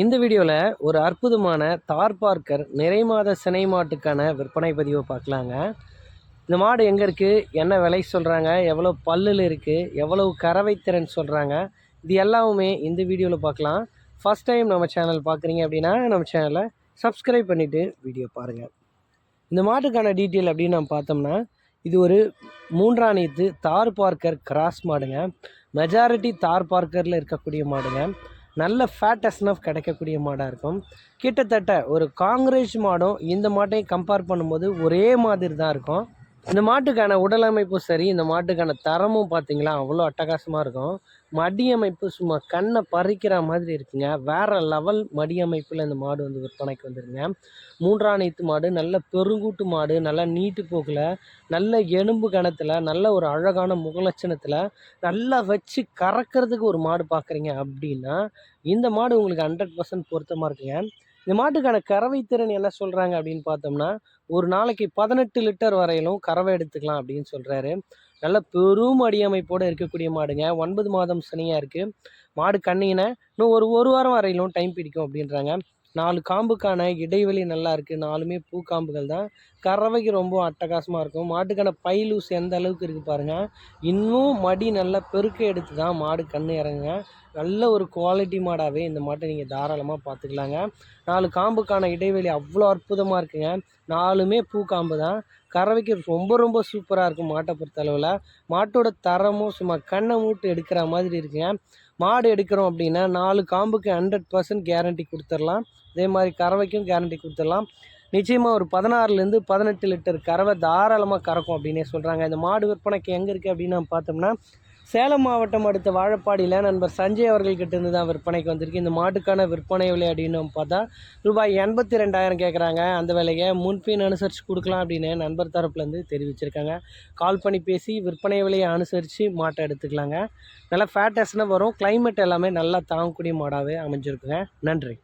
இந்த வீடியோவில் ஒரு அற்புதமான தார் பார்க்கர் நிறைமாத சினை மாட்டுக்கான விற்பனை பதிவை பார்க்கலாங்க. இந்த மாடு எங்கே இருக்குது என்ன விலை சொல்கிறாங்க எவ்வளோ பல்லில் இருக்குது எவ்வளவு கறவைத்திறன் சொல்கிறாங்க இது எல்லாமே இந்த வீடியோவில் பார்க்கலாம். ஃபஸ்ட் டைம் நம்ம சேனல் பார்க்குறீங்க அப்படின்னா நம்ம சேனலை சப்ஸ்கிரைப் பண்ணிவிட்டு வீடியோ பாருங்கள் இந்த மாட்டுக்கான டீட்டெயில் அப்படின்னு நம்ம பார்த்தோம்னா இது ஒரு மூன்றாணியத்து தார் பார்க்கர் கிராஸ் மாடுங்க. மெஜாரிட்டி தார் பார்க்கரில் இருக்கக்கூடிய மாடுங்க. நல்ல ஃபேட் எஸ்னஃப் கிடைக்கக்கூடிய மாடாக இருக்கும். கிட்டத்தட்ட ஒரு காங்கிரஸ் மாடும் இந்த மாட்டையும் கம்பேர் பண்ணும்போது ஒரே மாதிரி தான் இருக்கும். இந்த மாட்டுக்கான உடலமைப்பும் சரி இந்த மாட்டுக்கான தரமும் பார்த்தீங்களா அவ்வளோ அட்டகாசமாக இருக்கும். மடியமைப்பு சும்மா கண்ணை பறிக்கிற மாதிரி இருக்குங்க. வேறு லெவல் மடியமைப்பில் இந்த மாடு வந்து விற்பனைக்கு வந்துருங்க. மூன்றாம் நீத்து மாடு நல்ல பெருங்கூட்டு மாடு நல்ல நீட்டு போக்கில் நல்ல எலும்பு கணத்தில் நல்ல ஒரு அழகான முகலட்சணத்தில் நல்லா வச்சு கறக்கிறதுக்கு ஒரு மாடு பார்க்குறீங்க அப்படின்னா இந்த மாடு உங்களுக்கு ஹண்ட்ரட் பர்சன்ட் பொருத்தமாக இருக்குங்க. இந்த மாட்டுக்கான கறவை திறன் என்ன சொல்கிறாங்க அப்படின்னு பார்த்தோம்னா ஒரு நாளைக்கு பதினெட்டு லிட்டர் வரையிலும் கறவை எடுத்துக்கலாம் அப்படின்னு சொல்கிறாரு நல்ல பெரும் அடியமைப்போடு இருக்கக்கூடிய மாடுங்க. ஒன்பது மாதம் சனியாக இருக்குது மாடு கண்ணினை இன்னும் ஒரு ஒரு வாரம் வரையிலும் டைம் பிடிக்கும் அப்படின்றாங்க. நாலு காம்புக்கான இடைவெளி நல்லா இருக்குது நாலுமே பூ காம்புகள் தான். கறவைக்கு ரொம்ப அட்டகாசமாக இருக்கும். மாட்டுக்கான பை லூஸ் எந்த அளவுக்கு இருக்குது பாருங்கள் இன்னும் மடி நல்லா பெருக்க எடுத்து தான் மாடு கண்ணு இறங்குங்க. நல்ல ஒரு குவாலிட்டி மாடாகவே இந்த மாட்டை நீங்கள் தாராளமாக பார்த்துக்கலாங்க நாலு காம்புக்கான இடைவெளி அவ்வளோ அற்புதமாக இருக்குங்க. நாலுமே பூ காம்பு தான். கறவைக்கு ரொம்ப ரொம்ப சூப்பராக இருக்கும் மாட்டை பொறுத்தளவில் மாட்டோட தரமும் சும்மா கண்ணை மூட்டு எடுக்கிற மாதிரி இருக்குங்க. மாடு எடுக்கிறோம் அப்படின்னா நாலு காம்புக்கு ஹண்ட்ரட் பர்சன்ட் கேரண்டி கொடுத்துடலாம். அதே மாதிரி கறவைக்கும் கேரண்டி கொடுத்துடலாம். நிச்சயமாக ஒரு பதினாறுலேருந்து பதினெட்டு லிட்டர் கறவை தாராளமாக கறக்கும் அப்படின்னே சொல்கிறாங்க இந்த மாடு விற்பனைக்கு எங்கே இருக்குது அப்படின்னு நம்ம பார்த்தோம்னா சேலம் மாவட்டம் அடுத்த வாழப்பாடியில் நண்பர் சஞ்சய் அவர்கள்கிட்ட இருந்து தான் விற்பனைக்கு வந்திருக்கு. இந்த மாட்டுக்கான விற்பனை விலை அப்படின்னு பார்த்தா ரூபாய் எண்பத்தி ரெண்டாயிரம் கேட்குறாங்க அந்த விலையை முன்பின் அனுசரித்து கொடுக்கலாம் அப்படின்னு நண்பர் தரப்புலேருந்து தெரிவிச்சிருக்காங்க. கால் பண்ணி பேசி விற்பனை விலையை அனுசரித்து மாட்டை எடுத்துக்கலாங்க. நல்லா ஃபேட்டஸ்னால் வரும். கிளைமேட் எல்லாமே நல்லா தாங்கக்கூடிய மாடாகவே அமைஞ்சிருக்குங்க. நன்றி.